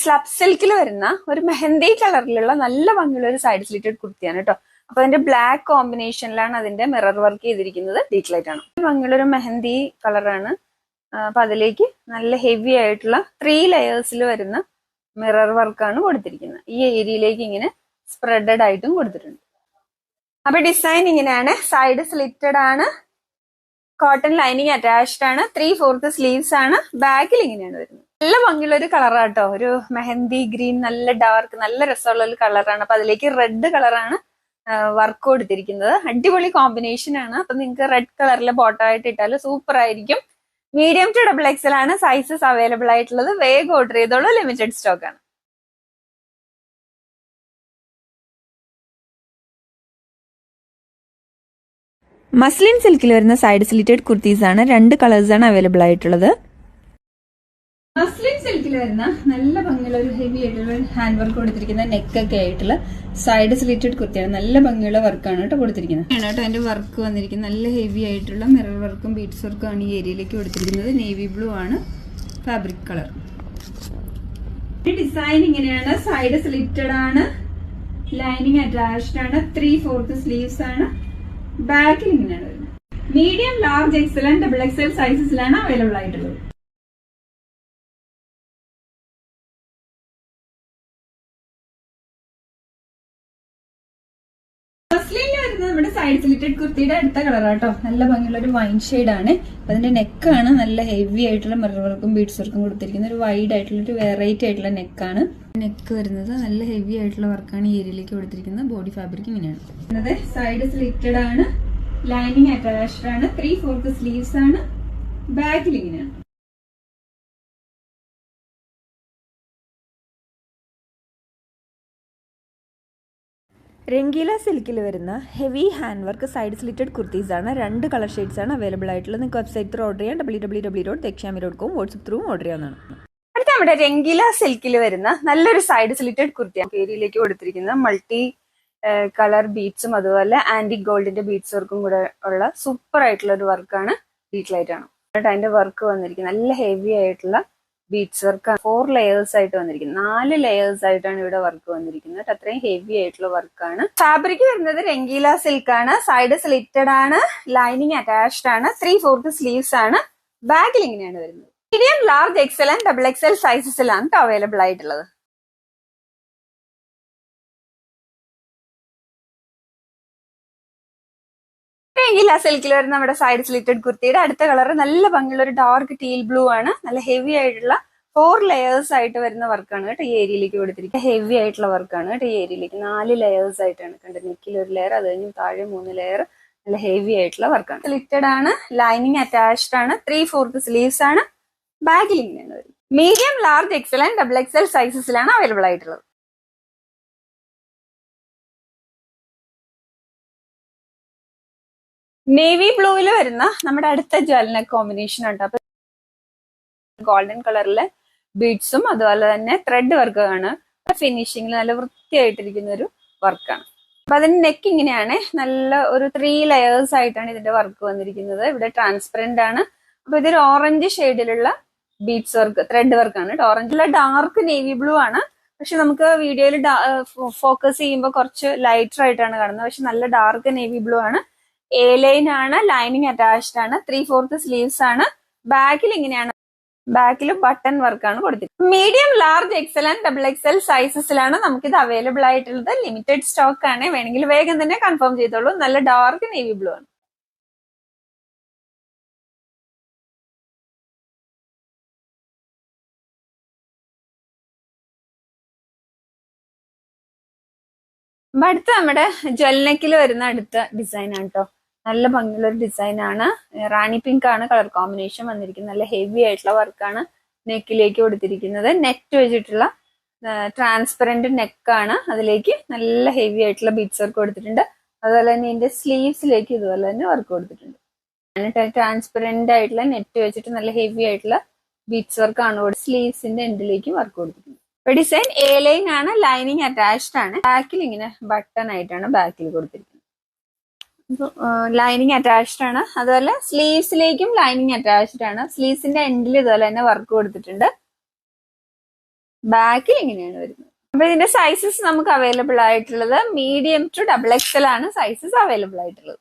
Slub സിൽക്കിൽ വരുന്ന ഒരു മെഹന്തി കളറിലുള്ള നല്ല ഭംഗിയുള്ള ഒരു സൈഡ് സ്ലിറ്റഡ് കുർത്തിയാണ് കേട്ടോ അപ്പൊ അതിന്റെ ബ്ലാക്ക് കോമ്പിനേഷനിലാണ് അതിന്റെ മിറർ വർക്ക് ചെയ്തിരിക്കുന്നത് ഡീക്ലൈറ്റ് ആണ്. ഭംഗിയുള്ള ഒരു മെഹന്തി കളറാണ് അപ്പൊ അതിലേക്ക് നല്ല ഹെവി ആയിട്ടുള്ള ത്രീ ലെയേഴ്സിൽ വരുന്ന മിറർ വർക്കാണ് കൊടുത്തിരിക്കുന്നത്. ഈ ഏരിയയിലേക്ക് ഇങ്ങനെ സ്പ്രെഡഡ് ആയിട്ടും കൊടുത്തിട്ടുണ്ട്. അപ്പൊ ഡിസൈൻ ഇങ്ങനെയാണ്. സൈഡ് സ്ലിറ്റഡ് ആണ്. കോട്ടൺ ലൈനിങ് അറ്റാച്ച്ഡ് ആണ്. ത്രീ ഫോർത്ത് സ്ലീവ്സ് ആണ്. ബാക്കിൽ ഇങ്ങനെയാണ് വരുന്നത്. നല്ല ഭംഗിയുള്ള ഒരു കളറാണ് കേട്ടോ ഒരു മെഹന്തി ഗ്രീൻ നല്ല ഡാർക്ക് നല്ല രസമുള്ള ഒരു കളറാണ്. അപ്പൊ അതിലേക്ക് റെഡ് കളറാണ് വർക്ക് കൊടുത്തിരിക്കുന്നത്. അടിപൊളി കോമ്പിനേഷൻ ആണ്. അപ്പൊ നിങ്ങൾക്ക് റെഡ് കളറിലെ ബോട്ടം ആയിട്ട് ഇട്ടാൽ സൂപ്പർ ആയിരിക്കും. മീഡിയം ടു ഡബിൾ എക്സൽ ആണ് സൈസസ് അവൈലബിൾ ആയിട്ടുള്ളത്. വേഗം ഓർഡർ ചെയ്തോളൂ. ലിമിറ്റഡ് സ്റ്റോക്ക് ആണ്. മസ്ലിൻ സിൽക്കിൽ വരുന്ന സൈഡ് സ്ലിറ്റഡ് കുർത്തീസ് ആണ്. രണ്ട് കളേഴ്സ് ആണ് അവൈലബിൾ ആയിട്ടുള്ളത്. മസ്ലിൻ സിൽക്കിൽ വരുന്ന നല്ല ഭംഗിയുള്ള ഒരു ഹെവി ആയിട്ടുള്ള ഹാൻഡ് വർക്ക് കൊടുത്തിരിക്കുന്ന നെക്ക് ഒക്കെ ആയിട്ടുള്ള സൈഡ് സ്ലിറ്റഡ് കുർത്തിയാണ്. നല്ല ഭംഗിയുള്ള വർക്കാണ് കേട്ടോ കൊടുത്തിരിക്കുന്നത്. ആണ് കേട്ടോ അതിന്റെ വർക്ക് വന്നിരിക്കുന്നത്. നല്ല ഹെവി ആയിട്ടുള്ള മിറർ വർക്കും ബീഡ്സ് വർക്കും ആണ് ഈ ഏരിയയിലേക്ക് കൊടുത്തിരിക്കുന്നത്. നേവി ബ്ലൂ ആണ് ഫാബ്രിക് കളർ ഈ ഡിസൈൻ ഇങ്ങനെയാണ്. സൈഡ് സ്ലിറ്റഡ് ആണ്. ലൈനിങ് അറ്റാച്ച്ഡ് ആണ്. ത്രീ ഫോർത്ത് സ്ലീവ്സ് ആണ് ബാക്കിൽ ഇങ്ങനെയാണ് വരുന്നത്. Medium large XL and double XL സൈസസിലാണ് available ആയിട്ടുള്ളത്. വരുന്നത് നമ്മുടെ സൈഡ് സ്ലിറ്റഡ് കുർത്തിയുടെ അടുത്ത കളറാട്ടോ നല്ല ഭംഗിയുള്ള ഒരു വൈൻ ആണ്. അതിന്റെ നെക്കാണ് നല്ല ഹെവി ആയിട്ടുള്ള മിറർ വർക്കും ബീഡ്സ് വർക്കും കൊടുത്തിരിക്കുന്ന ഒരു വൈഡ് ആയിട്ടുള്ള ഒരു വെറൈറ്റി ആയിട്ടുള്ള നെക്കാണ് നെക്ക് വരുന്നത് നല്ല ഹെവി ആയിട്ടുള്ള വർക്കാണ് ഈ ഏരിയയിലേക്ക് കൊടുത്തിരിക്കുന്നത്. ബോഡി ഫാബ്രിക് ഇങ്ങനെയാണ്. സൈഡ് സ്ലിറ്റഡ് ആണ്. ലൈനിങ് അറ്റാച്ച്ഡ് ആണ്. ത്രീ ഫോർത്ത് സ്ലീവ്സ് ആണ്. ബാക്കിൽ ഇങ്ങനെയാണ്. രംഗീല സിൽക്കിൽ വരുന്ന heavy hand work side slitted കുർത്തീസാണ് രണ്ട് കളർ ഷെയ്ഡ്സ് ആണ് അവൈലബിൾ ആയിട്ടുള്ളത്. നിങ്ങൾക്ക് വെബ്സൈറ്റ് ത്രൂ ഓർഡർ ചെയ്യാം. W W W dot Dakshami dot com WhatsApp through order ചെയ്യാവുന്നതാണ്. അടുത്ത നമ്മുടെ രംഗീല സിൽക്കിൽ വരുന്ന നല്ലൊരു സൈഡ് സ്ലിറ്റഡ് കുർത്തിയാണ് പേരിയിലേക്ക് കൊടുത്തിരിക്കുന്ന മൾട്ടി കളർ ബീഡ്സും അതുപോലെ ആന്റി ഗോൾഡിന്റെ ബീഡ്സ് വർക്കും കൂടെ ഉള്ള സൂപ്പർ ആയിട്ടുള്ള ഒരു വർക്കാണ് ആണ്. എന്നിട്ട് അതിന്റെ വർക്ക് വന്നിരിക്കുന്നത്. നല്ല ഹെവി ആയിട്ടുള്ള ബീഡ്സ് വർക്ക് ഫോർ ലെയേഴ്സ് ആയിട്ട് വന്നിരിക്കുന്നത് നാല് ലെയേഴ്സ് ആയിട്ടാണ് ഇവിടെ വർക്ക് വന്നിരിക്കുന്നത്. അത്രയും ഹെവി ആയിട്ടുള്ള വർക്കാണ് ഫാബ്രിക് വരുന്നത് രംഗീല സിൽക്ക് ആണ്. സൈഡ് സ്ലിറ്റഡ് ആണ്. ലൈനിങ് അറ്റാച്ച്ഡ് ആണ്. ത്രീ ഫോർത്ത് സ്ലീവ്സ് ആണ്. ബാഗിൽ ഇങ്ങനെയാണ് വരുന്നത്. Medium large XL and double XL സൈസസിലാണ് available ആയിട്ടുള്ളത്. രംഗീല സിൽക്കിൽ വരുന്ന നമ്മുടെ സൈഡ് സ്ലിറ്റഡ് കുർത്തിയുടെ അടുത്ത കളർ നല്ല ഭംഗിയുള്ള ഒരു ഡാർക്ക് ടീൽ ബ്ലൂ ആണ്. നല്ല ഹെവി ആയിട്ടുള്ള ഫോർ ലെയേഴ്സ് ആയിട്ട് വരുന്ന വർക്കാണ് കേട്ടോ ഈ ഏരിയയിലേക്ക് കൊടുത്തിരിക്കുക ഹെവി ആയിട്ടുള്ള വർക്കാണ് കേട്ടോ ഈ ഏരിയയിലേക്ക് നാല് ലെയേഴ്സ് ആയിട്ടാണ് കണ്ടത്. നെക്കിൽ ഒരു ലെയർ അത് കഴിഞ്ഞ് താഴെ മൂന്ന് ലെയർ നല്ല ഹെവി ആയിട്ടുള്ള വർക്കാണ് സ്ലിറ്റഡ് ആണ് ലൈനിങ് അറ്റാച്ച്ഡ് ആണ് ത്രീ ഫോർത്ത് സ്ലീവ്സ് ആണ്. ബാഗിൽ വരുന്നത്. Medium large XL and double XL സൈസസിലാണ് available ആയിട്ടുള്ളത്. നേവി ബ്ലൂവിൽ വരുന്ന നമ്മുടെ അടുത്ത ജ്വലന കോമ്പിനേഷൻ ഉണ്ട്. അപ്പൊ ഗോൾഡൻ കളറിലെ ബീഡ്സും അതുപോലെ തന്നെ ത്രെഡ് വർക്ക് ആണ്. ഫിനിഷിംഗിൽ നല്ല വൃത്തിയായിട്ടിരിക്കുന്ന ഒരു വർക്കാണ് അപ്പൊ അതിന്റെ നെക്ക് ഇങ്ങനെയാണ്. നല്ല ഒരു ത്രീ ലെയേഴ്സ് ആയിട്ടാണ് ഇതിന്റെ വർക്ക് വന്നിരിക്കുന്നത്. ഇവിടെ ട്രാൻസ്പെറന്റ് ആണ്. അപ്പൊ ഇതൊരു ഓറഞ്ച് ഷെയ്ഡിലുള്ള ബീഡ്സ് വർക്ക് ത്രെഡ് വർക്കാണ് ഓറഞ്ചിലുള്ള ഡാർക്ക് നേവി ബ്ലൂ ആണ്. പക്ഷെ നമുക്ക് വീഡിയോയിൽ ഫോക്കസ് ചെയ്യുമ്പോൾ കുറച്ച് ലൈറ്റർ ആയിട്ടാണ് കാണുന്നത്. പക്ഷെ നല്ല ഡാർക്ക് നേവി ബ്ലൂ ആണ്. എ ലൈൻ ആണ് ലൈനിങ് അറ്റാച്ച്ഡ് ആണ് ത്രീ ഫോർത്ത് സ്ലീവ്സ് ആണ്. ബാക്കിൽ ഇങ്ങനെയാണ് ബാക്കിൽ ബട്ടൺ വർക്കാണ് കൊടുത്തിരിക്കുന്നത്. Medium large XL and double XL സൈസസിലാണ് നമുക്കിത് അവൈലബിൾ ആയിട്ടുള്ളത്. ലിമിറ്റഡ് സ്റ്റോക്ക് ആണ് വേണമെങ്കിൽ വേഗം തന്നെ കൺഫേം ചെയ്തോളൂ. നല്ല ഡാർക്ക് നേവി ബ്ലൂ ആണ്. അടുത്ത് നമ്മുടെ ജ്വൽനക്കിൽ വരുന്ന അടുത്ത ഡിസൈൻ ആണ് കേട്ടോ നല്ല ഭംഗിയുള്ള ഒരു ഡിസൈൻ ആണ് റാണി പിങ്ക് ആണ് കളർ കോമ്പിനേഷൻ വന്നിരിക്കുന്നത്. നല്ല ഹെവി ആയിട്ടുള്ള വർക്കാണ് നെക്കിലേക്ക് കൊടുത്തിരിക്കുന്നത്. നെറ്റ് വെച്ചിട്ടുള്ള ട്രാൻസ്പെറന്റ് നെക്കാണ് അതിലേക്ക് നല്ല ഹെവി ആയിട്ടുള്ള ബീറ്റ്സ് വർക്ക് കൊടുത്തിട്ടുണ്ട്. അതുപോലെ തന്നെ ഇതിന്റെ സ്ലീവ്സിലേക്ക് ഇതുപോലെ തന്നെ വർക്ക് കൊടുത്തിട്ടുണ്ട്. ട്രാൻസ്പെറന്റ് ആയിട്ടുള്ള നെറ്റ് വെച്ചിട്ട് നല്ല ഹെവി ആയിട്ടുള്ള ബീറ്റ്സ് വർക്ക് ആണ് കൊടുത്ത് സ്ലീവ്സിന്റെ എൻഡിലേക്ക് വർക്ക് കൊടുത്തിട്ടുണ്ട് ഡിസൈൻ എ ലൈൻ ആണ് ലൈനിങ് അറ്റാച്ച്ഡ് ആണ്. ബാക്കിൽ ഇങ്ങനെ ബട്ടൺ ആയിട്ടാണ് ബാക്കിൽ കൊടുത്തിരിക്കുന്നത്. ലൈനിങ് അറ്റാച്ച്ഡ് ആണ്. അതുപോലെ സ്ലീവ്സിലേക്കും ലൈനിങ് അറ്റാച്ച്ഡ് ആണ്. സ്ലീവ്സിന്റെ എൻഡിൽ ഇതുപോലെ തന്നെ വർക്ക് കൊടുത്തിട്ടുണ്ട്. ബാക്കിൽ ഇങ്ങനെയാണ് വരുന്നത്. അപ്പൊ ഇതിന്റെ സൈസസ് നമുക്ക് അവൈലബിൾ ആയിട്ടുള്ളത് മീഡിയം ടു ഡബിൾ എക്സൽ ആണ് സൈസസ് അവൈലബിൾ ആയിട്ടുള്ളത്.